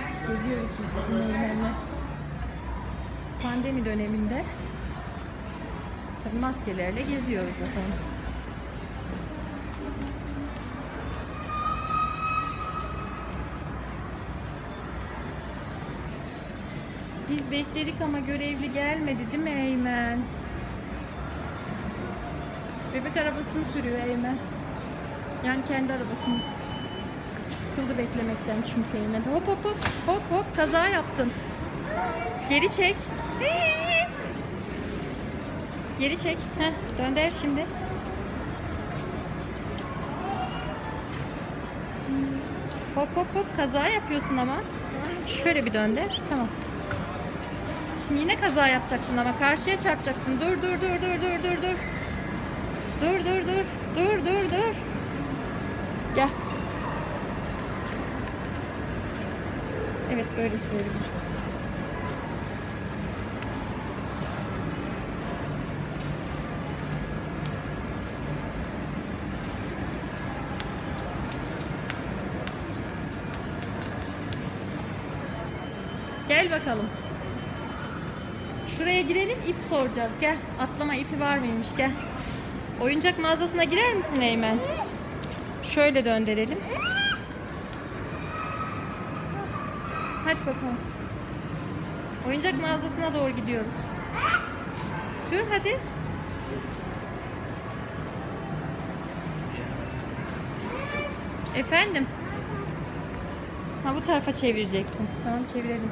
Evet, geziyoruz biz bugün Eymen'le. Pandemi döneminde tabii maskelerle geziyoruz bakalım. Biz bekledik ama görevli gelmedi değil mi Eymen? Bebek arabasını sürüyor Eymen. Yani kendi arabasını. Sıkıldı beklemekten çünkü Eymen. Hop hop hop hop hop kaza yaptın. Geri çek. Geri çek. Heh, dönder şimdi. Hop hop hop kaza yapıyorsun ama. Şöyle bir dönder. Tamam. Şimdi yine kaza yapacaksın ama karşıya çarpacaksın. Dur dur dur dur dur dur dur. Dur dur dur. Dur dur dur. Gel. Evet böyle sürebilirsin. Gel bakalım. Şuraya girelim ip soracağız. Gel. Atlama ipi var mıymış? Gel. Oyuncak mağazasına girer misin Eymen? Şöyle döndürelim. Hadi bakalım. Oyuncak mağazasına doğru gidiyoruz. Sür hadi. Efendim? Ha bu tarafa çevireceksin. Tamam çevirelim.